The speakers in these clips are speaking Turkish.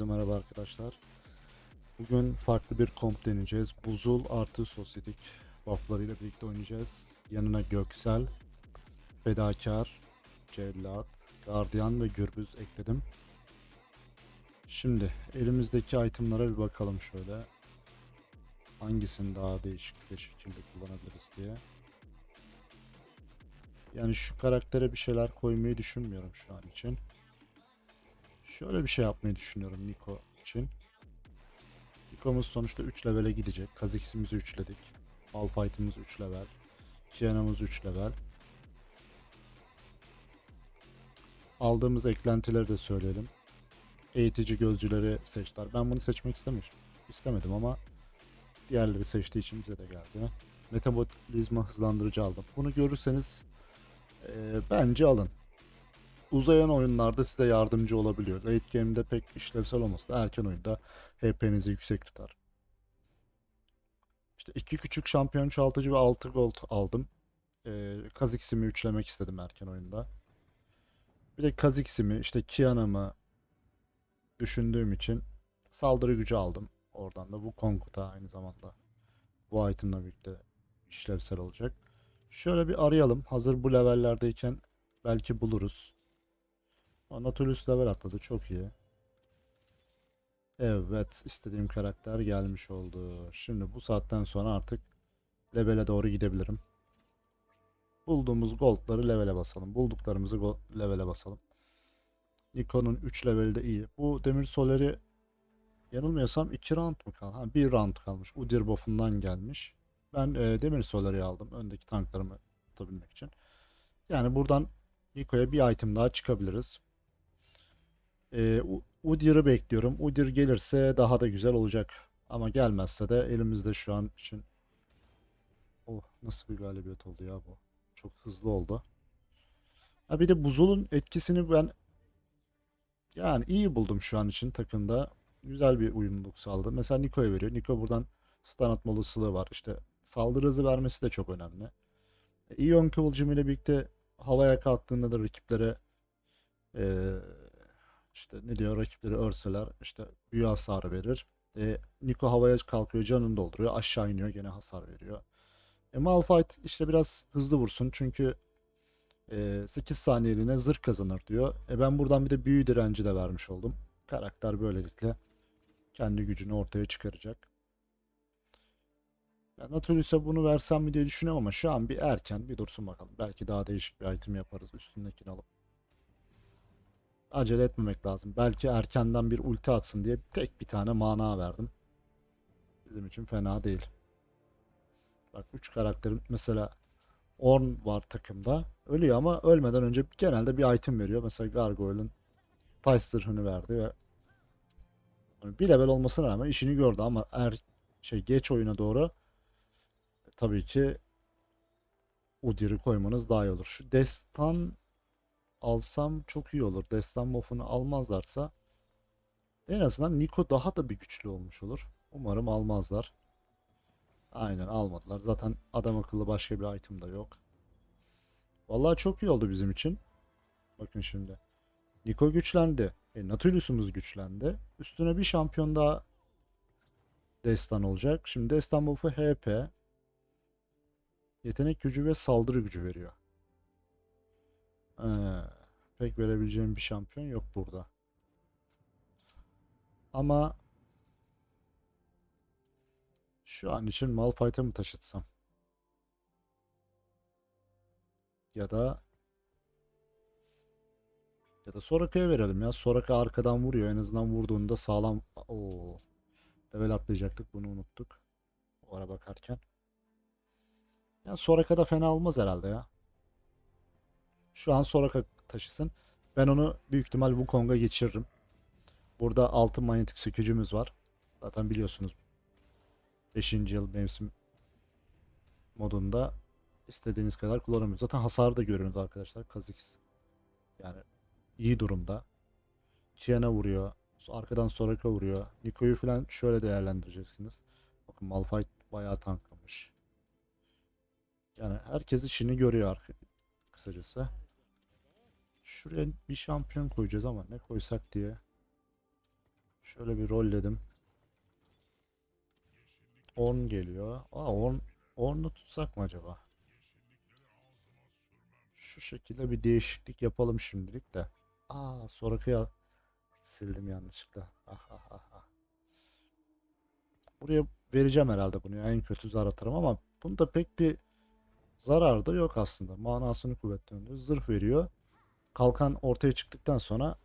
Herkese merhaba arkadaşlar. Bugün farklı bir komp deneyeceğiz. Buzul artı sosyetik bufflarıyla birlikte oynayacağız. Yanına Göksel, Fedakar, Cellat, Gardiyan ve Gürbüz ekledim. Şimdi elimizdeki itemlara bir bakalım şöyle. Hangisini daha değişik bir şekilde kullanabiliriz diye. Yani şu karaktere bir şeyler koymayı düşünmüyorum şu an için. Şöyle bir şey yapmayı düşünüyorum Niko için. Niko'muz sonuçta 3 levele gidecek. Kha'Zix'imizi 3'ledik. Malphite'ımız 3 level. Kiana'mız 3 level. Aldığımız eklentileri de söyleyelim. Eğitici gözcüleri seçtiler. Ben bunu seçmek istemiş, istemedim ama diğerleri seçtiği için bize de geldi. Metabolizma hızlandırıcı aldım. Bunu görürseniz eee, bence alın uzayan oyunlarda size yardımcı olabiliyor. Late game'de pek işlevsel olmasa da erken oyunda HP'nizi yüksek tutar. İşte iki küçük şampiyon çoğaltıcı ve 6 gold aldım. Ee, Kha'Zix'imi üçlemek istedim erken oyunda. Bir de Kha'Zix'imi işte Kiana'mı düşündüğüm için saldırı gücü aldım. Oradan da bu Kong'da aynı zamanda bu item'la birlikte işlevsel olacak. Şöyle bir arayalım. Hazır bu levellerdeyken belki buluruz. Anatolius level atladı. Çok iyi. Evet. istediğim karakter gelmiş oldu. Şimdi bu saatten sonra artık levele doğru gidebilirim. Bulduğumuz goldları levele basalım. Bulduklarımızı levele basalım. Nikon'un 3 leveli de iyi. Bu Demir Soler'i yanılmıyorsam 2 round mu kaldı? Ha 1 round kalmış. Udyr buff'undan gelmiş. Ben e, Demir Soler'i aldım. Öndeki tanklarımı tutabilmek için. Yani buradan Niko'ya bir item daha çıkabiliriz. Ee, U- Udyr'ı bekliyorum. Udyr gelirse daha da güzel olacak. Ama gelmezse de elimizde şu an için Oh nasıl bir galibiyet oldu ya bu. Çok hızlı oldu. Ha bir de Buzul'un etkisini ben yani iyi buldum şu an için takımda. Güzel bir uyumluluk sağladı. Mesela Niko'ya veriyor. Niko buradan stun atma olasılığı var. İşte saldırı hızı vermesi de çok önemli. E, İyon kıvılcım ile birlikte havaya kalktığında da rakiplere eee işte ne diyor rakipleri örseler işte büyü hasarı verir. E, Niko havaya kalkıyor canını dolduruyor aşağı iniyor gene hasar veriyor. E, Malphite işte biraz hızlı vursun çünkü e, 8 saniyeliğine zırh kazanır diyor. E, ben buradan bir de büyü direnci de vermiş oldum. Karakter böylelikle kendi gücünü ortaya çıkaracak. Ya Nautilus'a bunu versem mi diye düşünüyorum ama şu an bir erken bir dursun bakalım. Belki daha değişik bir item yaparız üstündekini alıp. Acele etmemek lazım. Belki erkenden bir ulti atsın diye tek bir tane mana verdim. Bizim için fena değil. Bak 3 karakterim mesela Orn var takımda. Ölüyor ama ölmeden önce genelde bir item veriyor. Mesela Gargoyle'ın taş zırhını verdi ve bir level olmasına rağmen işini gördü ama er şey geç oyuna doğru tabii ki Udyr'i koymanız daha iyi olur. Şu destan alsam çok iyi olur. Destan buff'unu almazlarsa en azından Niko daha da bir güçlü olmuş olur. Umarım almazlar. Aynen almadılar. Zaten adam akıllı başka bir item da yok. Vallahi çok iyi oldu bizim için. Bakın şimdi. Niko güçlendi. E, Nautilus'umuz güçlendi. Üstüne bir şampiyon daha destan olacak. Şimdi destan buff'u HP. Yetenek gücü ve saldırı gücü veriyor. Ee, pek verebileceğim bir şampiyon yok burada. Ama şu an için Malphite'ı mı taşıtsam? Ya da ya da Soraka'ya verelim ya. Soraka arkadan vuruyor. En azından vurduğunda sağlam. Oo. Level atlayacaktık. Bunu unuttuk. O ara bakarken. Ya Soraka da fena olmaz herhalde ya. Şu an Soraka taşısın. Ben onu büyük ihtimal Wukong'a geçiririm. Burada altın manyetik sökücümüz var. Zaten biliyorsunuz 5. yıl mevsim modunda istediğiniz kadar kullanamıyorsunuz. Zaten hasarı da görüyorsunuz arkadaşlar. Kha'Zix yani iyi durumda. Kiana vuruyor. Arkadan Soraka vuruyor. Niko'yu falan şöyle değerlendireceksiniz. Bakın Malphite bayağı tanklamış. Yani herkes işini görüyor arka, kısacası. Şuraya bir şampiyon koyacağız ama ne koysak diye. Şöyle bir rolledim. Orn geliyor. Aa Orn, Orn'u tutsak mı acaba? Şu şekilde bir değişiklik yapalım şimdilik de. Aa Soraka'ya sildim yanlışlıkla. Ah ah ah. Buraya vereceğim herhalde bunu. En kötü zar atarım ama bunda pek bir zarar da yok aslında. Manasını kuvvetlendiriyor. Zırh veriyor. Kalkan ortaya çıktıktan sonra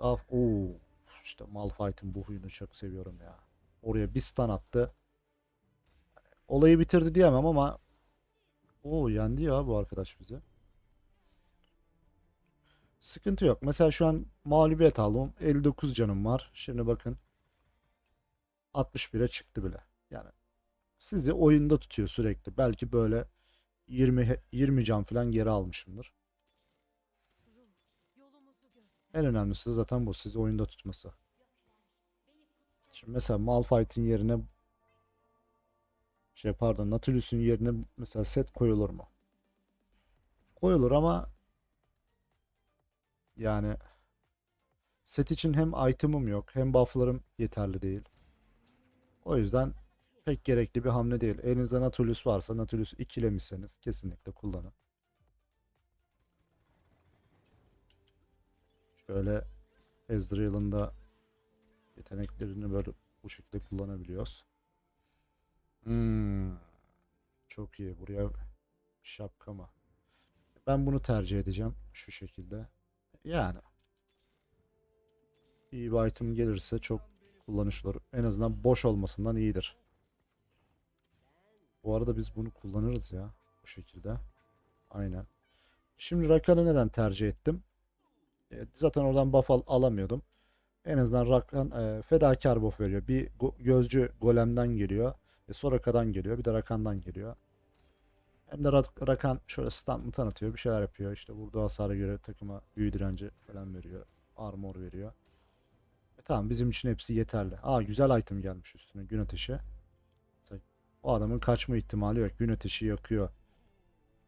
daha Oo, işte Malphite'in bu huyunu çok seviyorum ya. Oraya bir stun attı. Olayı bitirdi diyemem ama o yendi ya bu arkadaş bizi. Sıkıntı yok. Mesela şu an mağlubiyet aldım. 59 canım var. Şimdi bakın 61'e çıktı bile. Yani sizi oyunda tutuyor sürekli. Belki böyle 20 he- 20 can falan geri almışımdır. En önemlisi zaten bu sizi oyunda tutması. Şimdi mesela Malphite'in yerine şey pardon Nautilus'un yerine mesela set koyulur mu? Koyulur ama yani set için hem item'ım yok hem buff'larım yeterli değil. O yüzden pek gerekli bir hamle değil. Elinizde Nautilus varsa Nautilus ikilemişseniz kesinlikle kullanın. Şöyle Ezreal'ın da yeteneklerini böyle bu şekilde kullanabiliyoruz. Hmm, çok iyi. Buraya şapka mı? Ben bunu tercih edeceğim şu şekilde. Yani iyi bir item gelirse çok kullanışlı olur. En azından boş olmasından iyidir. Bu arada biz bunu kullanırız ya bu şekilde. Aynen. Şimdi Rakan'ı neden tercih ettim? E, zaten oradan buff al- alamıyordum. En azından Rakan e, fedakar buff veriyor. Bir go- gözcü golemden geliyor. E, Soraka'dan geliyor. Bir de Rakan'dan geliyor. Hem de Rak- Rakan şöyle stun mı tanıtıyor. Bir şeyler yapıyor. İşte vurduğu hasara göre takıma büyü direnci falan veriyor. Armor veriyor. E, tamam bizim için hepsi yeterli. Aa güzel item gelmiş üstüne. Gün ateşi. Mesela O adamın kaçma ihtimali yok. Gün ateşi yakıyor.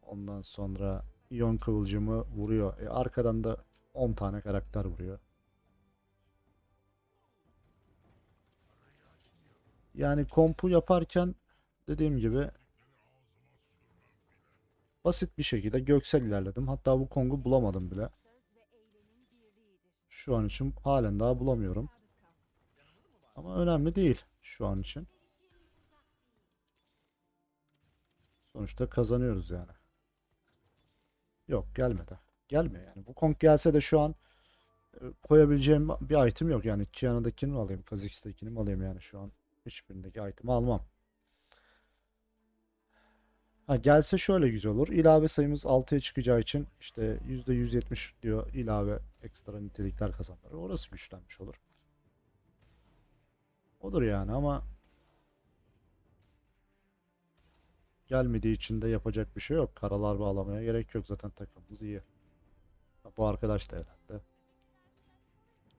Ondan sonra iyon kıvılcımı vuruyor. E, arkadan da 10 tane karakter vuruyor. Yani kompu yaparken dediğim gibi basit bir şekilde göksel ilerledim. Hatta bu Kong'u bulamadım bile. Şu an için halen daha bulamıyorum. Ama önemli değil şu an için. Sonuçta kazanıyoruz yani. Yok gelmedi. Gelmiyor yani. Bu Kong gelse de şu an e, koyabileceğim bir item yok. Yani Kiana'dakini mi alayım? Kha'Zix'tekini mi alayım yani şu an? Hiçbirindeki item'i almam. Ha gelse şöyle güzel olur. İlave sayımız 6'ya çıkacağı için işte %170 diyor ilave ekstra nitelikler kazanır. Orası güçlenmiş olur. Odur yani ama gelmediği için de yapacak bir şey yok. Karalar bağlamaya gerek yok. Zaten takımımız iyi. Bu arkadaş da elendi.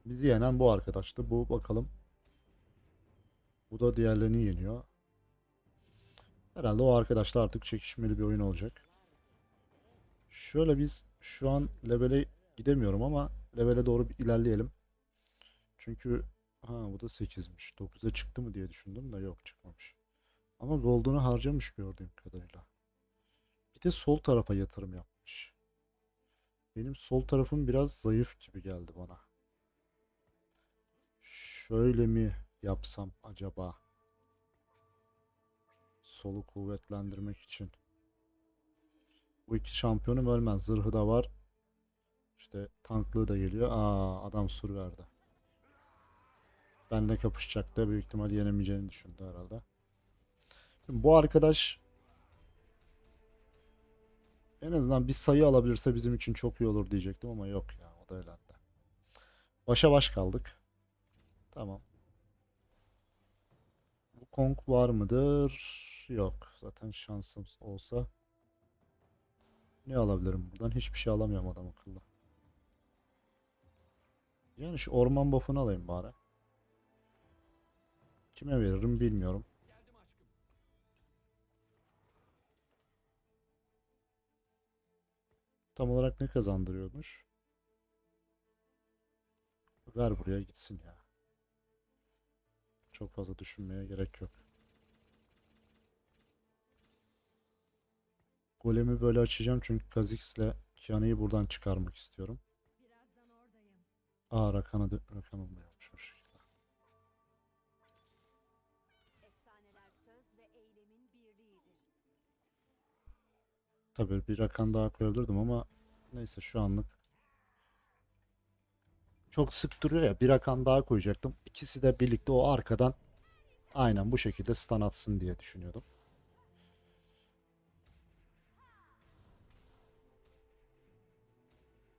Bizi yenen bu arkadaştı. Bu bakalım. Bu da diğerlerini yeniyor. Herhalde o arkadaşla artık çekişmeli bir oyun olacak. Şöyle biz şu an levele gidemiyorum ama levele doğru bir ilerleyelim. Çünkü ha bu da 8'miş. 9'a çıktı mı diye düşündüm de yok çıkmamış. Ama gold'unu harcamış gördüğüm kadarıyla. Bir de sol tarafa yatırım yapmış. Benim sol tarafım biraz zayıf gibi geldi bana. Şöyle mi yapsam acaba? Solu kuvvetlendirmek için. Bu iki şampiyonum ölmez. Zırhı da var. İşte tanklığı da geliyor. Aa adam sur verdi. Benle kapışacak da büyük ihtimal yenemeyeceğini düşündü herhalde. Şimdi bu arkadaş en azından bir sayı alabilirse bizim için çok iyi olur diyecektim ama yok ya o da elendi. Başa baş kaldık. Tamam. Kong var mıdır? Yok. Zaten şansım olsa ne alabilirim buradan? Hiçbir şey alamıyorum adam akıllı. Yani şu orman buff'ını alayım bari. Kime veririm bilmiyorum. Tam olarak ne kazandırıyormuş? Ver buraya gitsin ya. Çok fazla düşünmeye gerek yok. Golemi böyle açacağım çünkü Kha'Zix'le Kiana'yı buradan çıkarmak istiyorum. Aa Rakan'a dö- Rakan olmuyormuş o şekilde. Tabii bir Rakan daha koyabilirdim ama neyse şu anlık çok sık duruyor ya bir Rakan daha koyacaktım. İkisi de birlikte o arkadan aynen bu şekilde stun atsın diye düşünüyordum.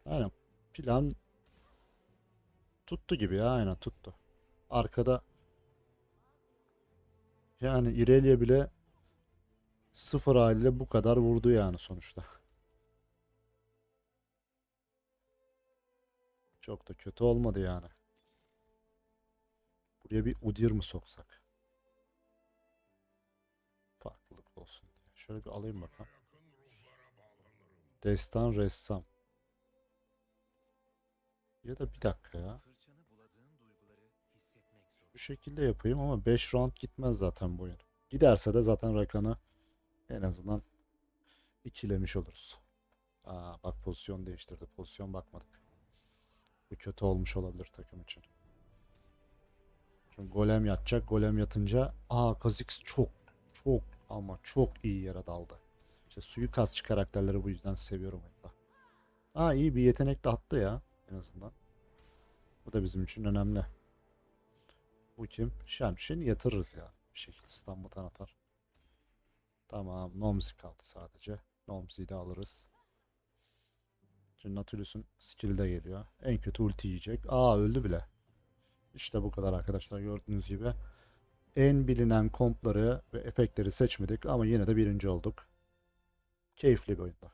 Aynen plan tuttu gibi ya aynen tuttu. Arkada yani İrelia bile sıfır haliyle bu kadar vurdu yani sonuçta. Çok da kötü olmadı yani. Buraya bir Udyr mı soksak? Farklılık olsun diye. Şöyle bir alayım bakalım. Destan ressam. Ya da bir dakika ya. Bu şekilde yapayım ama 5 round gitmez zaten bu oyun. Giderse de zaten Rakan'ı en azından ikilemiş oluruz. Aa bak pozisyon değiştirdi. Pozisyon bakmadık. Bu kötü olmuş olabilir takım için. Şimdi golem yatacak. Golem yatınca aa Kha'Zix çok çok ama çok iyi yere daldı. İşte suikastçı karakterleri bu yüzden seviyorum oyunda. Aa iyi bir yetenek de attı ya en azından. Bu da bizim için önemli. Bu kim? Şemşin yatırırız ya. Bir şekilde İstanbul'dan atar. Tamam. Nomzi kaldı sadece. Nomzi'yi de alırız. Şimdi Nautilus'un skill'i de geliyor. En kötü ulti yiyecek. Aa öldü bile. İşte bu kadar arkadaşlar gördüğünüz gibi. En bilinen kompları ve efektleri seçmedik ama yine de birinci olduk. Keyifli bir oyunda.